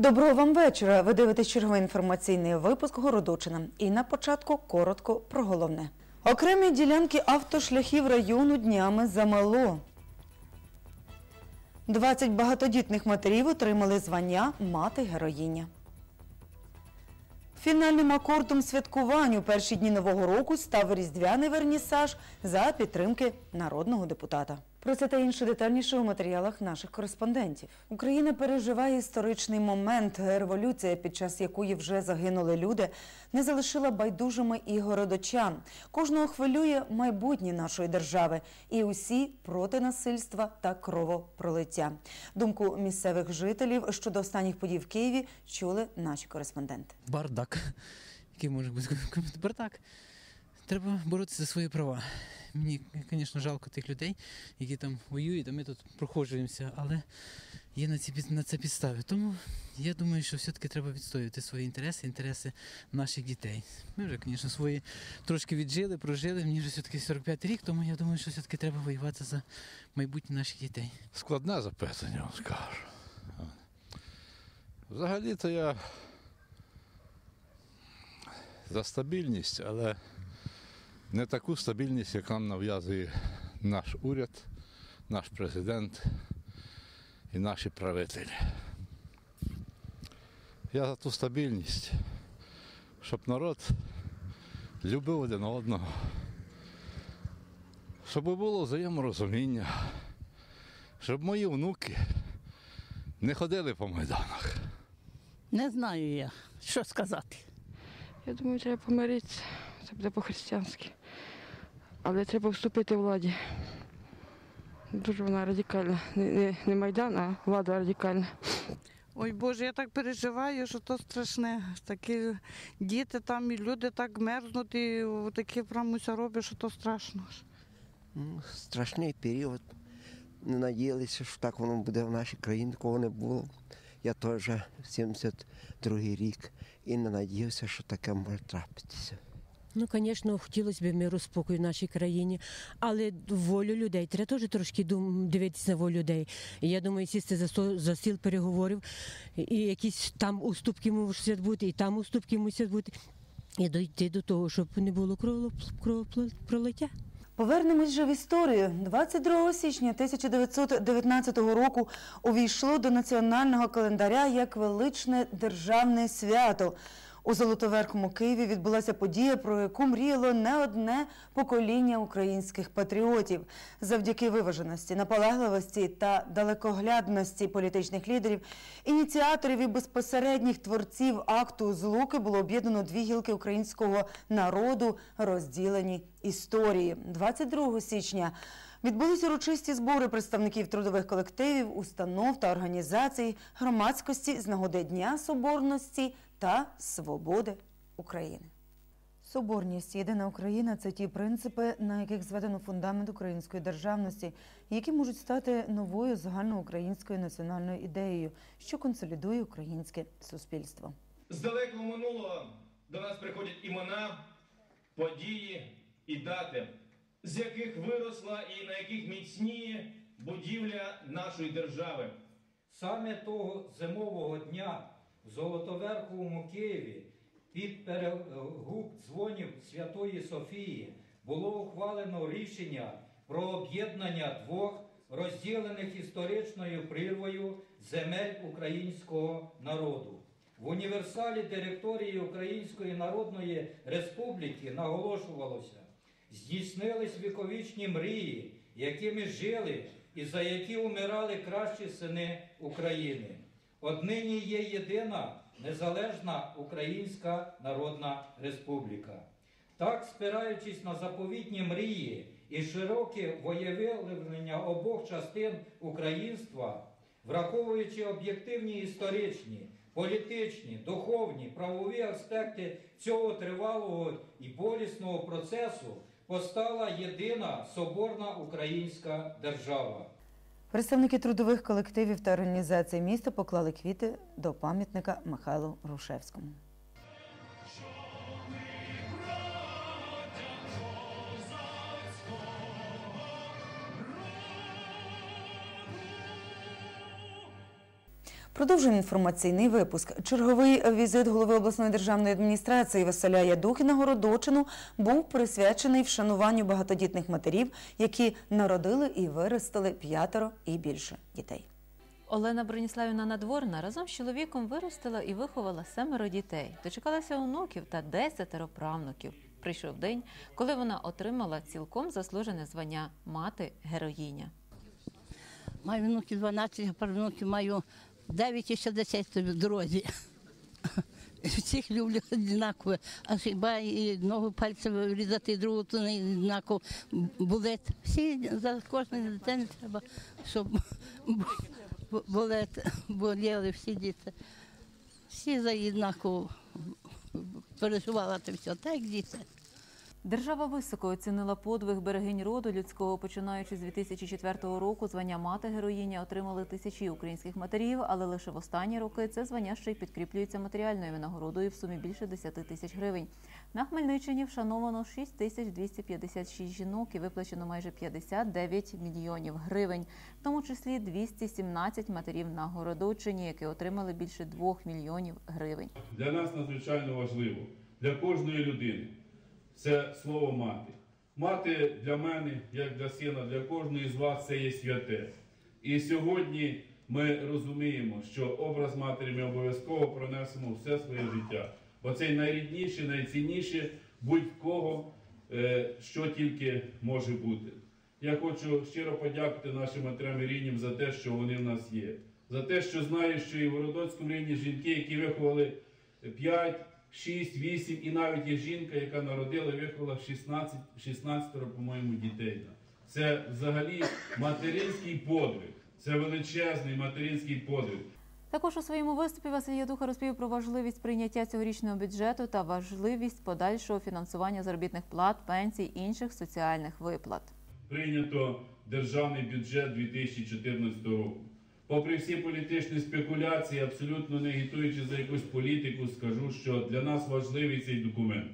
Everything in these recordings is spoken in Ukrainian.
Доброго вам вечора. Ви дивитесь черговий інформаційний випуск Городочина. І на початку коротко про головне. Окремі ділянки автошляхів району днями замало. 20 багатодітних матерів отримали звання мати героїня. Фінальним акордом святкувань у перші дні нового року став різдвяний вернісаж за підтримки народного депутата. Про це та інше детальніше у матеріалах наших кореспондентів. Україна переживає історичний момент. Революція, під час якої вже загинули люди, не залишила байдужими і городочан. Кожного хвилює майбутнє нашої держави, і усі проти насильства та кровопролиття. Думку місцевих жителів щодо останніх подій в Києві чули наші кореспонденти. бардак. Який може бути бардак? Треба боротися за свої права. Мені, звісно, жалко тих людей, які там воюють, а ми тут проходжуємося, але є на ці на це підстави. Тому я думаю, що все-таки треба відстоювати свої інтереси, інтереси наших дітей. Ми вже, звісно, свої трошки віджили, прожили. Мені вже все-таки 45 рік, тому я думаю, що все-таки треба воювати за майбутнє наших дітей. Складне запитання, скажу. Взагалі-то я за стабільність, але не таку стабільність, як нам нав'язує наш уряд, наш президент і наші правителі. Я за ту стабільність, щоб народ любив один одного, щоб було взаєморозуміння, щоб мої внуки не ходили по майданах. Не знаю я, що сказати. Я думаю, треба помиритися. Це буде по-християнськи. Але треба вступити владі. Дуже вона радикальна. Не, не, не Майдан, а влада радикальна. Ой Боже, я так переживаю, що то страшне. Такі діти там і люди так мерзнуть, і таке прямо все роблять, що то страшно. Ну, страшний період. Не надіялися, що так воно буде в нашій країні, такого не було. Я теж 72-й рік і не надіявся, що таке може трапитися. Ну, звісно, хотілося б миру спокою в нашій країні, але волю людей треба теж трошки дум, дивитися на волю людей. Я думаю, сісти за, за стіл переговорів, і якісь там уступки мусять бути, і там уступки мусять бути. І дійти до того, щоб не було кровоп- кровопролиття. Повернемось же в історію. 22 січня 1919 року увійшло до національного календаря як величне державне свято. У Золотоверхому Києві відбулася подія, про яку мріяло не одне покоління українських патріотів. Завдяки виваженості, наполегливості та далекоглядності політичних лідерів, ініціаторів і безпосередніх творців акту злуки було об'єднано дві гілки українського народу, розділені історії. 22 січня Відбулися урочисті збори представників трудових колективів, установ та організацій громадськості з нагоди Дня Соборності та Свободи України. Соборність Єдина Україна це ті принципи, на яких зведено фундамент української державності, які можуть стати новою загальноукраїнською національною ідеєю, що консолідує українське суспільство. З далекого минулого до нас приходять імена, події і дати, з яких виросла і на яких міцніє будівля нашої держави. Саме того зимового дня в Золотоверховому Києві під перегук дзвонів Святої Софії було ухвалено рішення про об'єднання двох розділених історичною прірвою земель українського народу. В універсалі директорії Української Народної Республіки наголошувалося, здійснились віковічні мрії, якими жили і за які умирали кращі сини України. Однині є єдина незалежна Українська Народна Республіка. Так, спираючись на заповітні мрії і широке воєвиявлення обох частин українства, враховуючи об'єктивні історичні, політичні, духовні, правові аспекти цього тривалого і болісного процесу, постала єдина соборна українська держава. Представники трудових колективів та організацій міста поклали квіти до пам'ятника Михайлу Рушевському. Продовжуємо інформаційний випуск. Черговий візит голови обласної державної адміністрації Василя Ядухи на Городочину був присвячений вшануванню багатодітних матерів, які народили і виростили п'ятеро і більше дітей. Олена Броніславівна Надворна разом з чоловіком виростила і виховала семеро дітей, дочекалася онуків та десятеро правнуків. Прийшов день, коли вона отримала цілком заслужене звання мати героїня. Маю внуків 12, а правнуків маю 9 і ще 10 в дорозі. Всіх люблю однаково, а хіба і одного пальця вирізати, і другого то не однаково болить. Всі за кожної дитини треба, щоб болет, боліли всі діти. Всі за однаково переживала це все, так діти. Держава високо оцінила подвиг берегинь роду людського. Починаючи з 2004 року, звання мати героїня отримали тисячі українських матерів, але лише в останні роки це звання ще й підкріплюється матеріальною винагородою в сумі більше 10 тисяч гривень. На Хмельниччині вшановано 6 тисяч 256 жінок і виплачено майже 59 мільйонів гривень, в тому числі 217 матерів на Городочині, які отримали більше 2 мільйонів гривень. Для нас надзвичайно важливо, для кожної людини. Це слово мати. Мати для мене, як для сина, для кожної з вас це є святе. І сьогодні ми розуміємо, що образ матері ми обов'язково пронесемо все своє життя. Бо це найрідніше, найцінніше будь-кого, е, що тільки може бути. Я хочу щиро подякувати нашим матерям і ріднім за те, що вони в нас є. За те, що знаю, що і в Городоцькому рівні жінки, які виховали 5, 6, 8 і навіть є жінка, яка народила і виховала 16, 16 по-моєму, дітей. Це взагалі материнський подвиг. Це величезний материнський подвиг. Також у своєму виступі Василь Ядуха розповів про важливість прийняття цьогорічного бюджету та важливість подальшого фінансування заробітних плат, пенсій інших соціальних виплат. Прийнято державний бюджет 2014 року. Попри всі політичні спекуляції, абсолютно не агітуючи за якусь політику, скажу, що для нас важливий цей документ.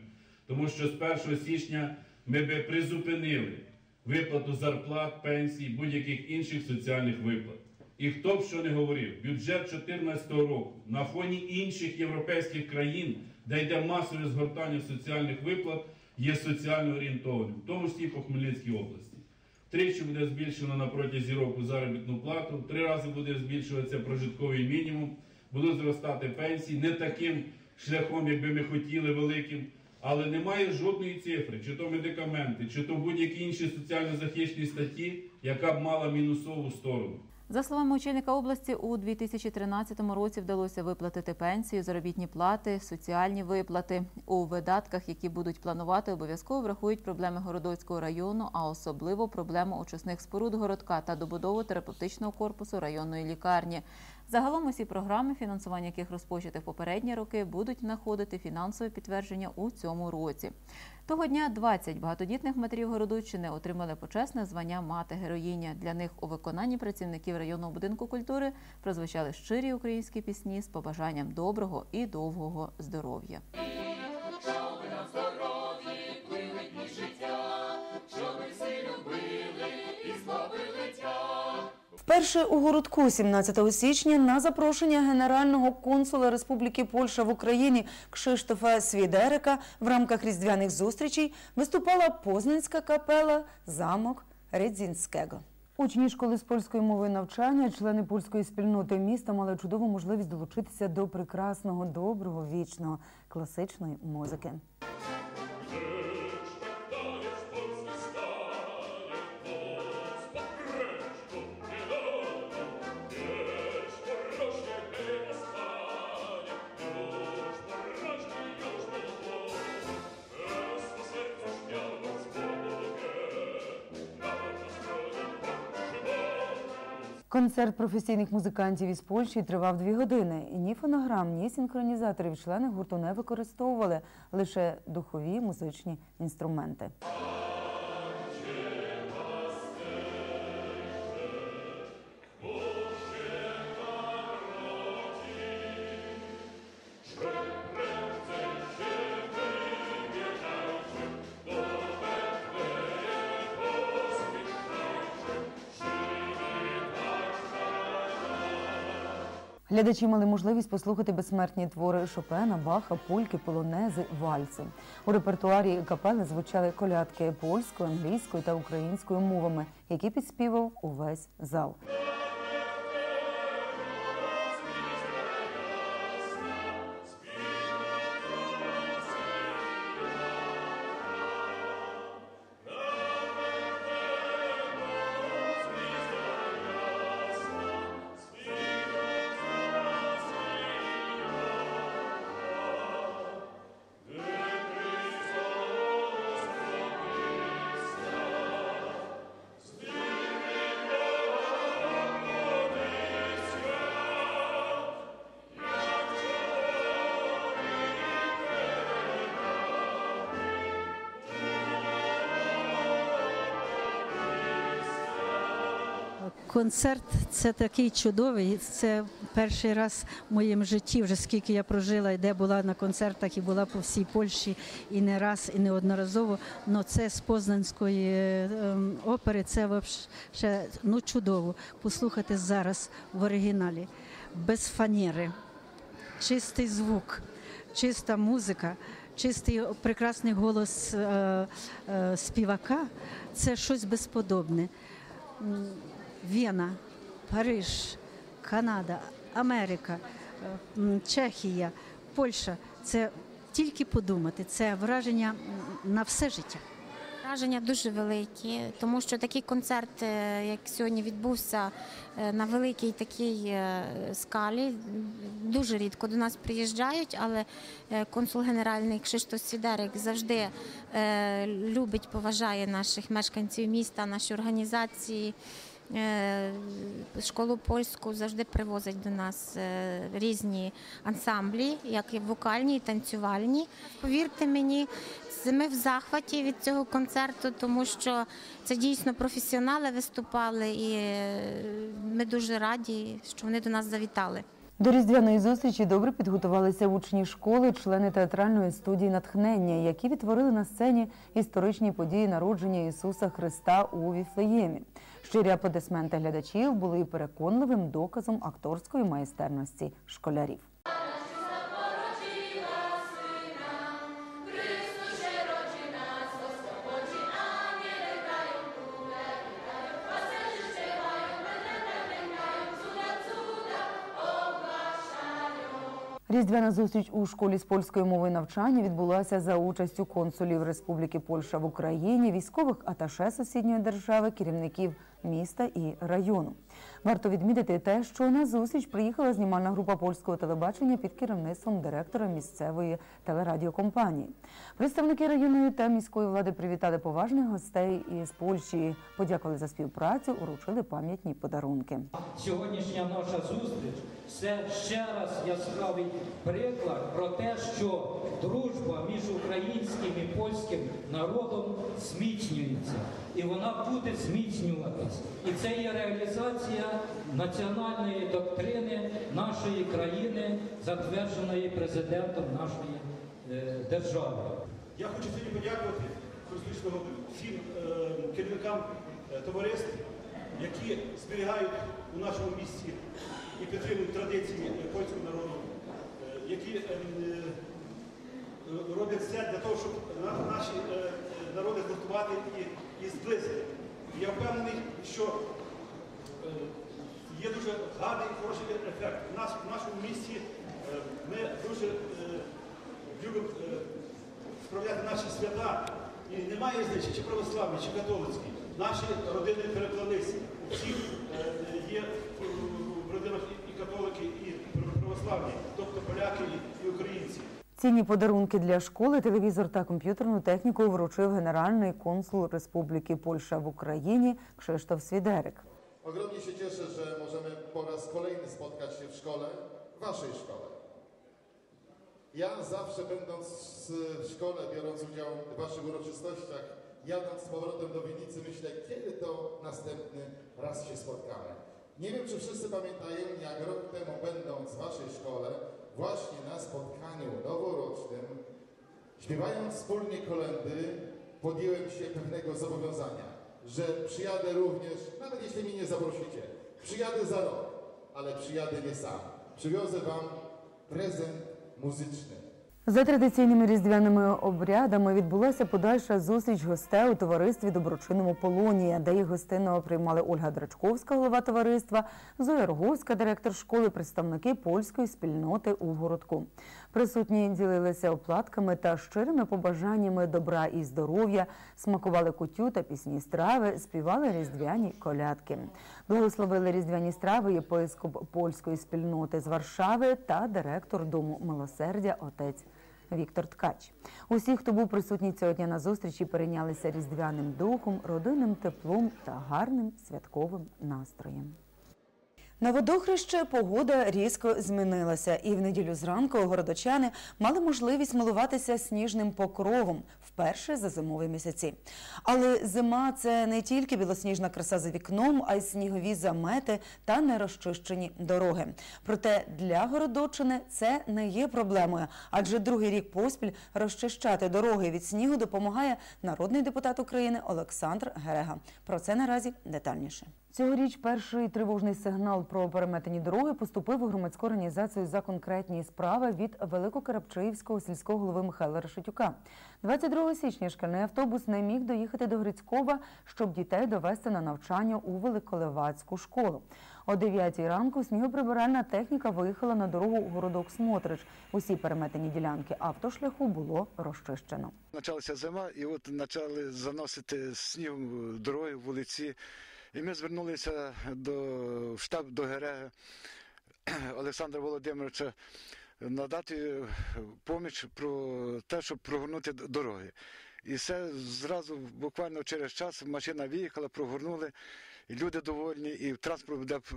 Тому що з 1 січня ми би призупинили виплату зарплат, пенсій, будь-яких інших соціальних виплат. І хто б що не говорив, бюджет 2014 року на фоні інших європейських країн, де йде масове згортання соціальних виплат, є соціально орієнтованим, в тому числі по Хмельницькій області. Тричі буде збільшено на протязі року заробітну плату, три рази буде збільшуватися прожитковий мінімум, будуть зростати пенсії не таким шляхом, як би ми хотіли, великим, але немає жодної цифри, чи то медикаменти, чи то будь-які інші соціально захищені статті, яка б мала мінусову сторону. За словами очільника області, у 2013 році вдалося виплатити пенсію, заробітні плати, соціальні виплати. У видатках, які будуть планувати, обов'язково врахують проблеми Городоцького району, а особливо проблему очисних споруд городка та добудову терапевтичного корпусу районної лікарні. Загалом усі програми, фінансування яких розпочати в попередні роки, будуть знаходити фінансове підтвердження у цьому році. Того дня 20 багатодітних матерів Городоччини отримали почесне звання мати героїня. Для них у виконанні працівників районного будинку культури прозвучали щирі українські пісні з побажанням доброго і довгого здоров'я. Вперше у городку 17 січня на запрошення генерального консула Республіки Польща в Україні Кшиштофа Свідерика в рамках різдвяних зустрічей виступала Познанська капела Замок Редзінського. Учні школи з польської мови навчання, члени польської спільноти міста мали чудову можливість долучитися до прекрасного, доброго, вічного класичної музики. Концерт професійних музикантів із Польщі тривав дві години. І ні фонограм, ні синхронізаторів члени гурту не використовували лише духові музичні інструменти. Глядачі мали можливість послухати безсмертні твори Шопена, Баха, польки, полонези, вальси. У репертуарі капели звучали колядки польською, англійською та українською мовами, які підспівав увесь зал. Концерт це такий чудовий. Це перший раз в моєму житті, вже скільки я прожила, і де була на концертах і була по всій Польщі і не раз, і неодноразово. Но це з Познанської е, ем, опери. Це вообще ну чудово. Послухати зараз в оригіналі без фанери, чистий звук, чиста музика. Чистий прекрасний голос е, е, співака це щось безподобне. Вена, Париж, Канада, Америка, е, Чехія, Польща це тільки подумати, це враження на все життя. Враження дуже великі, тому що такий концерт, е, як сьогодні відбувся е, на великій такій скалі, дуже рідко до нас приїжджають, але консул генеральний Кшиштоф Свідерик завжди любить, поважає наших мешканців міста, наші організації. Е, Школу польську завжди привозять до нас е, різні ансамблі, як і вокальні, і танцювальні. Повірте мені, ми в захваті від цього концерту, тому що це дійсно професіонали виступали, і е, ми дуже раді, що вони до нас завітали. До різдвяної зустрічі добре підготувалися учні школи, члени театральної студії натхнення, які відтворили на сцені історичні події народження Ісуса Христа у Віфлеємі. Щирі аплодисменти глядачів були переконливим доказом акторської майстерності школярів. Різдвяна зустріч у школі з польської мови навчання відбулася за участю консулів Республіки Польща в Україні, військових аташе сусідньої держави, керівників міста і району. Варто відмітити те, що на зустріч приїхала знімальна група польського телебачення під керівництвом директора місцевої телерадіокомпанії. Представники районної та міської влади привітали поважних гостей із Польщі, подякували за співпрацю, уручили пам'ятні подарунки. Сьогоднішня наша зустріч це ще раз яскравий приклад про те, що дружба між українським і польським народом зміцнюється, і вона буде зміцнюватись. І це є реалізація національної доктрини нашої країни, затвердженої президентом нашої е, держави. Я хочу сьогодні подякувати Конституційного всім е, керівникам е, товариств, які зберігають у нашому місті і підтримують традиції польського народу, е, які е, е, роблять все для того, щоб наші е, е, народи згуртувати і, і зблизити. Я впевнений, що є дуже гарний і хороший ефект. У нас в нашому місті е, ми дуже е, любимо е, справляти наші свята. І немає різниці, чи православні, чи католицькі. Наші родини переплелися. У всіх є в- родинах і- католики, і православні, тобто поляки і українці. Цінні подарунки для школи, телевізор та комп'ютерну техніку вручив генеральний консул Республіки Польща в Україні Кшиштоф Свідерик. Ogromnie się cieszę, że możemy po raz kolejny spotkać się w szkole, w waszej szkole. Ja zawsze będąc w szkole, biorąc udział w waszych uroczystościach, jadąc z powrotem do Winnicy, myślę, kiedy to następny raz się spotkamy. Nie wiem, czy wszyscy pamiętają, jak rok temu będąc w waszej szkole, właśnie na spotkaniu noworocznym, śpiewając wspólnie kolendy, podjąłem się pewnego zobowiązania, że przyjadę również, nawet jeśli mnie nie zaprosicie, przyjadę za rok, ale przyjadę nie sam. przywiozę Wam prezent muzyczny. За традиційними різдвяними обрядами відбулася подальша зустріч гостей у товаристві Доброчинному Полонія, де їх гостинно приймали Ольга Драчковська, голова товариства, Зоя Роговська, директор школи, представники польської спільноти у городку. Присутні ділилися оплатками та щирими побажаннями добра і здоров'я, смакували кутю та пісні страви, співали різдвяні колядки. Благословили різдвяні страви єпископ польської спільноти з Варшави та директор Дому милосердя отець Віктор Ткач. Усі, хто був присутній цього дня на зустрічі, перейнялися різдвяним духом, родинним теплом та гарним святковим настроєм. На водохреще погода різко змінилася, і в неділю зранку городочани мали можливість милуватися сніжним покровом вперше за зимові місяці. Але зима це не тільки білосніжна краса за вікном, а й снігові замети та нерозчищені дороги. Проте для городочини це не є проблемою, адже другий рік поспіль розчищати дороги від снігу допомагає народний депутат України Олександр Герега. Про це наразі детальніше. Цьогоріч перший тривожний сигнал про переметені дороги поступив у громадську організацію за конкретні справи від Великокарапчиївського сільського голови Михайла Решетюка. 22 січня шкільний автобус не міг доїхати до Грицькова, щоб дітей довести на навчання у Великолевацьку школу. О 9 ранку снігоприбиральна техніка виїхала на дорогу у городок Смотрич. Усі переметені ділянки автошляху було розчищено. Почалася зима, і от почали заносити сніг в дороги, вулиці. І ми звернулися до штаб до ГРЕ Олександра Володимировича надати поміч про те, щоб прогорнути дороги. І все зразу, буквально через час, машина виїхала, прогорнули, і люди довольні, і транспорт буде е,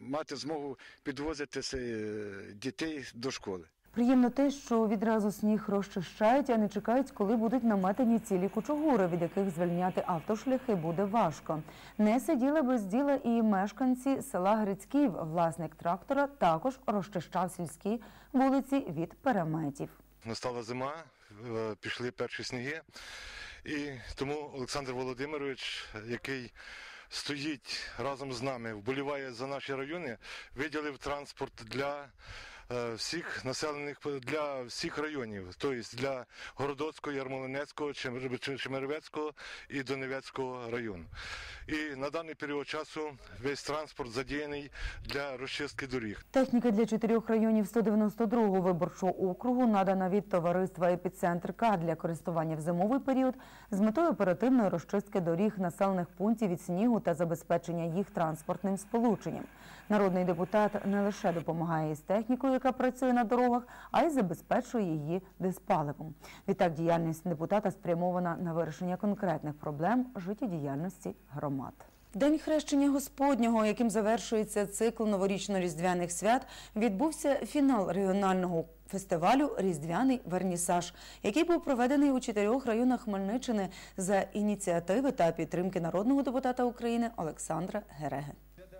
мати змогу підвозити е, дітей до школи. Приємно те, що відразу сніг розчищають, а не чекають, коли будуть наметені цілі кучугури, від яких звільняти автошляхи буде важко. Не сиділи без діла і мешканці села Грицьків. Власник трактора також розчищав сільські вулиці від переметів. Настала зима, е, пішли перші сніги, і тому Олександр Володимирович, який стоїть разом з нами, вболіває за наші райони, виділив транспорт для всіх населених для всіх районів, тобто для Городоцького, Ярмолинецького, Чемер- Чемеровецького і Донецького району. І на даний період часу весь транспорт задіяний для розчистки доріг. Техніка для чотирьох районів 192-го виборчого округу надана від товариства «Епіцентр К» для користування в зимовий період з метою оперативної розчистки доріг населених пунктів від снігу та забезпечення їх транспортним сполученням. Народний депутат не лише допомагає із технікою, яка працює на дорогах, а й забезпечує її диспаливом. Відтак діяльність депутата спрямована на вирішення конкретних проблем життєдіяльності громад. День хрещення Господнього, яким завершується цикл новорічно-різдвяних свят, відбувся фінал регіонального фестивалю Різдвяний Вернісаж, який був проведений у чотирьох районах Хмельниччини за ініціативи та підтримки народного депутата України Олександра Гереги.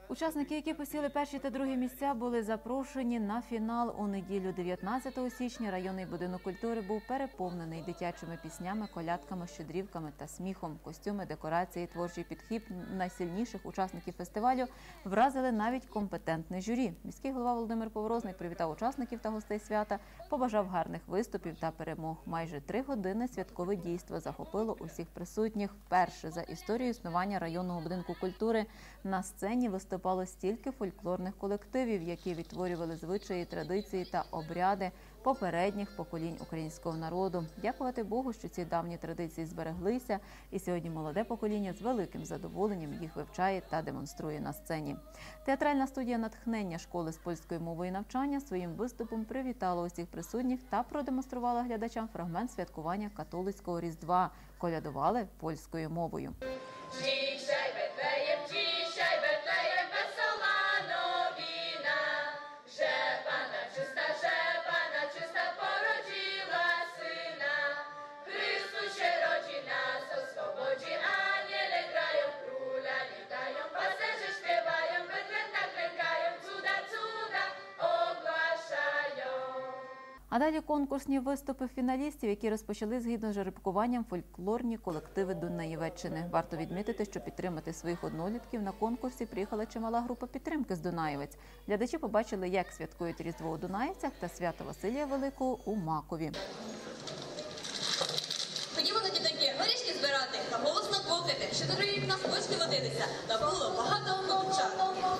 Учасники, які посіли перші та другі місця, були запрошені на фінал у неділю 19 січня. Районний будинок культури був переповнений дитячими піснями, колядками, щедрівками та сміхом. Костюми, декорації, творчий підхід найсильніших учасників фестивалю вразили навіть компетентне журі. Міський голова Володимир Поворозник привітав учасників та гостей свята, побажав гарних виступів та перемог. Майже три години святкове дійство захопило усіх присутніх. Вперше за історію існування районного будинку культури на сцені виступало стільки фольклорних колективів, які відтворювали звичаї, традиції та обряди попередніх поколінь українського народу. Дякувати Богу, що ці давні традиції збереглися, і сьогодні молоде покоління з великим задоволенням їх вивчає та демонструє на сцені. Театральна студія натхнення школи з польської мови і навчання своїм виступом привітала усіх присутніх та продемонструвала глядачам фрагмент святкування католицького різдва. Колядували польською мовою. Dzisiaj А далі конкурсні виступи фіналістів, які розпочали згідно з жеребкуванням фольклорні колективи Дунаєвеччини. Варто відмітити, що підтримати своїх однолітків на конкурсі приїхала чимала група підтримки з Дунаєвець. Глядачі побачили, як святкують Різдво у Дунаєвцях та свято Василія Великого у Макові. Ходімо на дітаки, горішки збирати та голосно квокати, що до рік нас гості водилися, та було багато ковча.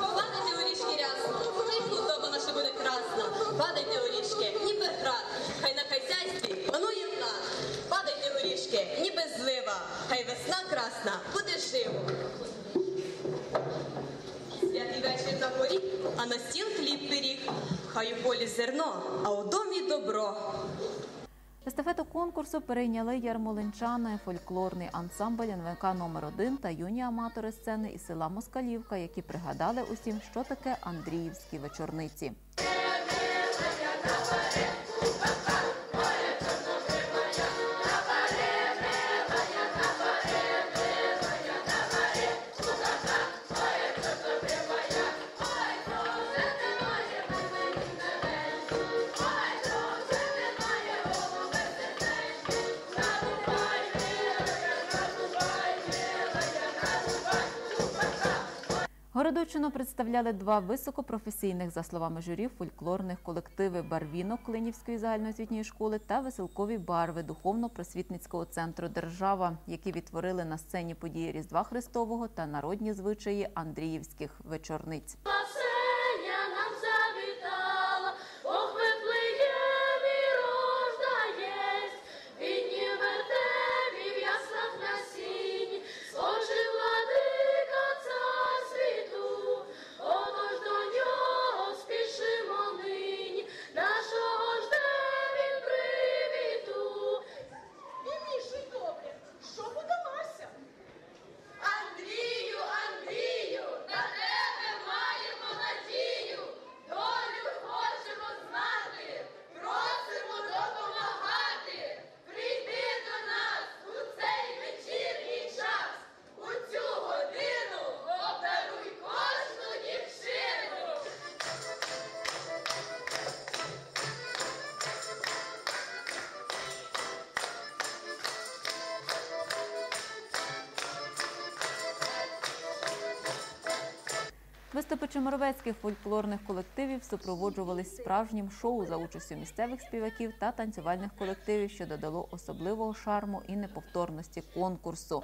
Падайте горішки рясно, хай худоба наша буде красна. Падайте горішки, ніби град, хай на хазяйстві панує нас. Падайте горішки, ніби злива, хай весна красна, буде живо. Святий вечір на горі, а на стіл хліб пиріг. Хай у полі зерно, а у домі добро. Естафету конкурсу перейняли ярмолинчани, фольклорний ансамбль НВК номер 1 та юні аматори сцени із села Москалівка, які пригадали усім, що таке Андріївські вечорниці. É papareco, papareco. Городочину представляли два високопрофесійних, за словами журі, фольклорних колективи Барвінок Клинівської загальноосвітньої школи та Веселкові барви духовно-просвітницького центру Держава, які відтворили на сцені події Різдва Христового та народні звичаї Андріївських вечорниць. Виступи чемеровецьких фольклорних колективів супроводжувались справжнім шоу за участю місцевих співаків та танцювальних колективів, що додало особливого шарму і неповторності конкурсу.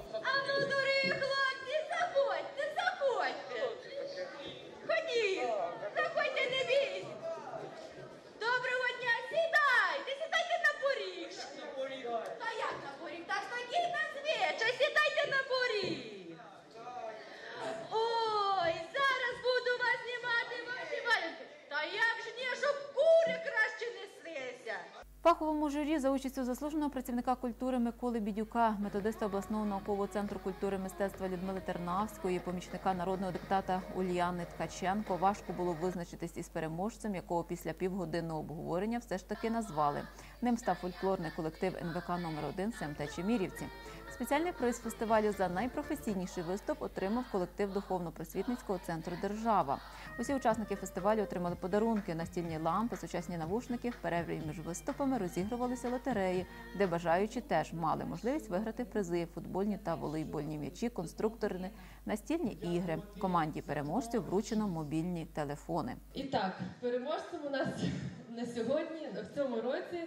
Участю заслуженого працівника культури Миколи Бідюка, методиста обласного наукового центру культури мистецтва Людмили Тернавської, помічника народного депутата Ульяни Ткаченко важко було визначитись із переможцем, якого після півгодинного обговорення все ж таки назвали. Ним став фольклорний колектив НВК номер 1 СМТ Чемірівці. Спеціальний приз фестивалю за найпрофесійніший виступ отримав колектив духовно-просвітницького центру Держава. Усі учасники фестивалю отримали подарунки, настільні лампи, сучасні навушники. В перерві між виступами розігрувалися лотереї, де бажаючі теж мали можливість виграти призи, футбольні та волейбольні м'ячі, конструкторні, настільні ігри. Команді переможців вручено мобільні телефони. І так, переможцем у нас на сьогодні, в цьому році,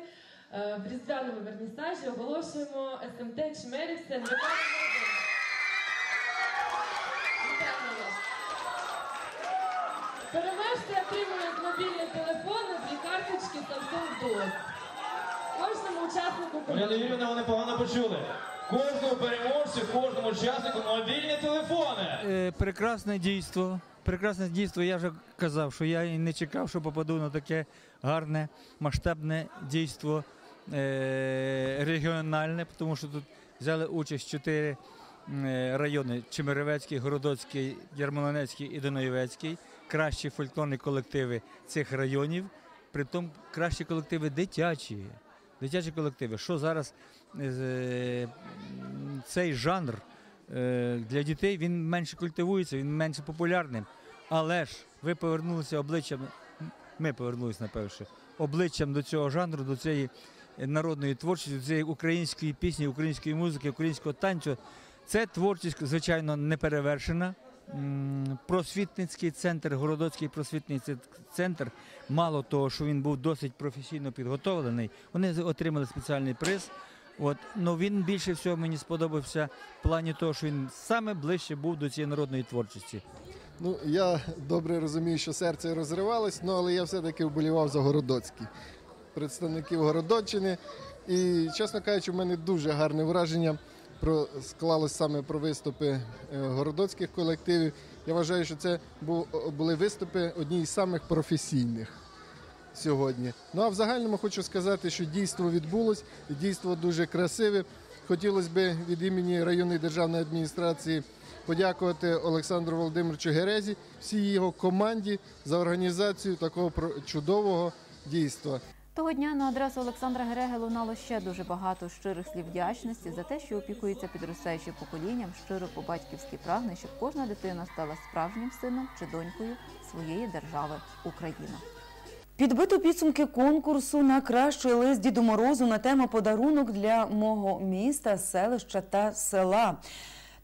в різдвяному вернісажі оголошуємо СМТ Чмерівця вас. Переможці отримують мобільний телефон і дві карточки Samsung Duos. Кожному учаснику Оляна Юрівна, вони погано почули. Кожному переможцю, кожному учаснику мобільні телефони. Е, Прекрасне дійство. Прекрасне дійство. Я вже казав, що я і не чекав, що попаду на таке гарне масштабне дійство е, регіональне, тому що тут взяли участь чотири е, райони: Чемеревецький, Городоцький, Ярмолинецький і Доноєвецький. Кращі фольклорні колективи цих районів. Притом кращі колективи дитячі. Дитячі колективи. Що зараз е, цей жанр е, для дітей він менше культивується, він менше популярний. Але ж ви повернулися обличчям, ми повернулися, напевно, обличчям до цього жанру, до цієї народної творчості, цієї української пісні, української музики, українського танцю. Це творчість, звичайно, не перевершена. Просвітницький центр, Городоцький просвітницький центр, мало того, що він був досить професійно підготовлений, вони отримали спеціальний приз. От, ну він більше всього мені сподобався в плані того, що він саме ближче був до цієї народної творчості. Ну, я добре розумію, що серце розривалось, ну, але я все-таки вболівав за Городоцький, представників Городоччини. І, чесно кажучи, в мене дуже гарне враження про склалось саме про виступи е, городоцьких колективів. Я вважаю, що це були виступи одні з самих професійних сьогодні. Ну а в загальному хочу сказати, що дійство відбулось, дійство дуже красиве. Хотілося б від імені районної державної адміністрації подякувати Олександру Володимировичу Герезі, всій його команді за організацію такого чудового дійства. Того дня на адресу Олександра Гереги лунало ще дуже багато щирих слів вдячності за те, що опікується підростаючим поколінням, щиро по-батьківськи прагне, щоб кожна дитина стала справжнім сином чи донькою своєї держави Україна. Підбито підсумки конкурсу на кращий лист Діду Морозу на тему подарунок для мого міста, селища та села.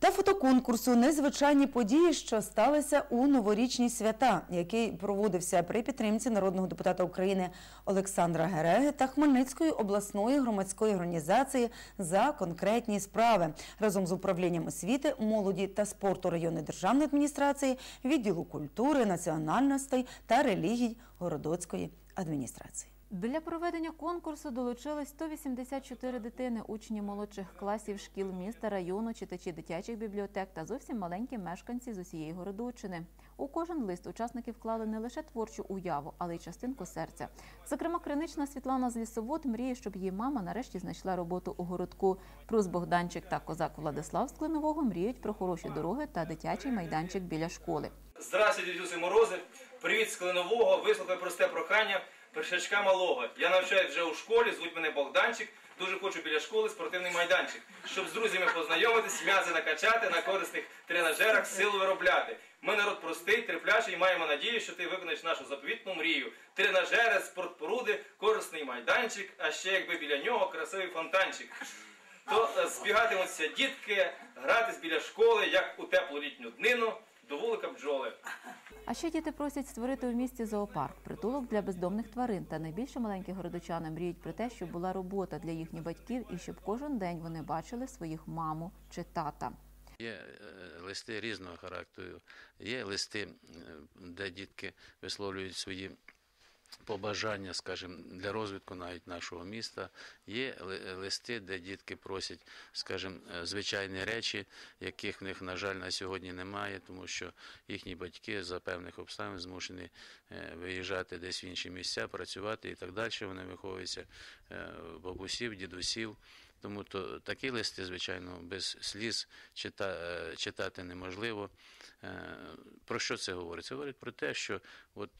Та фотоконкурсу незвичайні події, що сталися у новорічні свята, який проводився при підтримці народного депутата України Олександра Гереги та Хмельницької обласної громадської організації за конкретні справи разом з управлінням освіти, молоді та спорту районної державної адміністрації, відділу культури, національностей та релігій Городоцької адміністрації. Для проведення конкурсу долучились 184 дитини, учні молодших класів шкіл міста, району, читачі дитячих бібліотек та зовсім маленькі мешканці з усієї Городочини. У кожен лист учасники вклали не лише творчу уяву, але й частинку серця. Зокрема, кринична Світлана з лісовод мріє, щоб її мама нарешті знайшла роботу у городку. Прус Богданчик та козак Владислав з Клинового мріють про хороші дороги та дитячий майданчик біля школи. Здравствуйте, дідуси Морози. Привіт з Клинового. Вислухай просте прохання першачка малого. Я навчаюсь вже у школі, звуть мене Богданчик. Дуже хочу біля школи спортивний майданчик, щоб з друзями познайомитись, м'язи накачати, на корисних тренажерах силу виробляти. Ми народ простий, терплячий, маємо надію, що ти виконаєш нашу заповітну мрію. Тренажери, спортпоруди, корисний майданчик, а ще якби біля нього красивий фонтанчик. То е, збігатимуться дітки, гратись біля школи, як у теплу літню днину, до вулика бджоли. А ще діти просять створити у місті зоопарк, притулок для бездомних тварин. Та найбільше маленькі городочани мріють про те, щоб була робота для їхніх батьків і щоб кожен день вони бачили своїх маму чи тата. Є е, листи різного характеру, є листи, е, де дітки висловлюють свої побажання, скажімо, для розвитку навіть нашого міста. Є листи, де дітки просять, скажімо, е, звичайні речі, яких в них, на жаль, на сьогодні немає, тому що їхні батьки за певних обставин змушені е, виїжджати десь в інші місця, працювати і так далі. Вони виховуються е, бабусів, дідусів. Тому то такі листи, звичайно, без сліз чита, читати неможливо. Про що це говорить? Це говорить про те, що от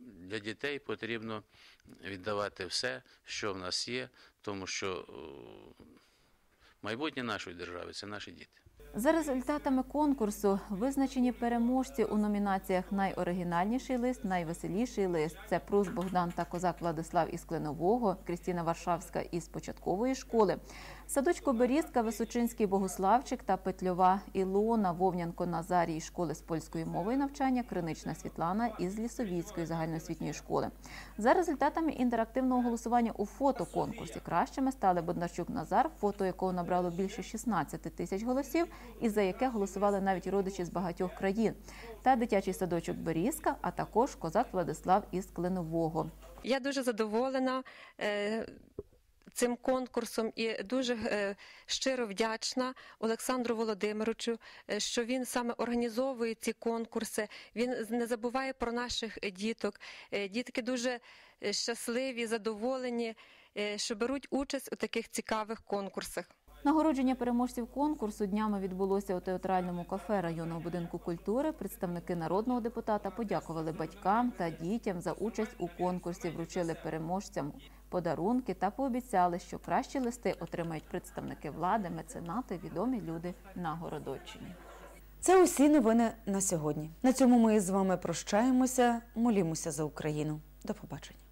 для дітей потрібно віддавати все, що в нас є, тому що майбутнє нашої держави це наші діти. За результатами конкурсу визначені переможці у номінаціях Найоригінальніший лист, найвеселіший лист. Це Прус Богдан та Козак Владислав із Клинового, Крістіна Варшавська із початкової школи, Садочко Берізка, Височинський Богославчик та Петльова Ілона, Вовнянко Назарій школи з польської мови і навчання, Кринична Світлана із Лісовіцької загальноосвітньої школи. За результатами інтерактивного голосування у фотоконкурсі кращими стали Бондарчук Назар, фото якого набрало більше 16 тисяч голосів, і за яке голосували навіть родичі з багатьох країн, та дитячий садочок Берізка, а також козак Владислав із Клинового. Я дуже задоволена е, цим конкурсом і дуже е, щиро вдячна Олександру Володимировичу, е, що він саме організовує ці конкурси. Він не забуває про наших діток. Е, Дітки дуже щасливі, задоволені, що беруть участь у таких цікавих конкурсах. Нагородження переможців конкурсу днями відбулося у театральному кафе районного будинку культури. Представники народного депутата подякували батькам та дітям за участь у конкурсі, вручили переможцям подарунки та пообіцяли, що кращі листи отримають представники влади, меценати, відомі люди на Городоччині. Це усі новини на сьогодні. На цьому ми з вами прощаємося, молімося за Україну. До побачення.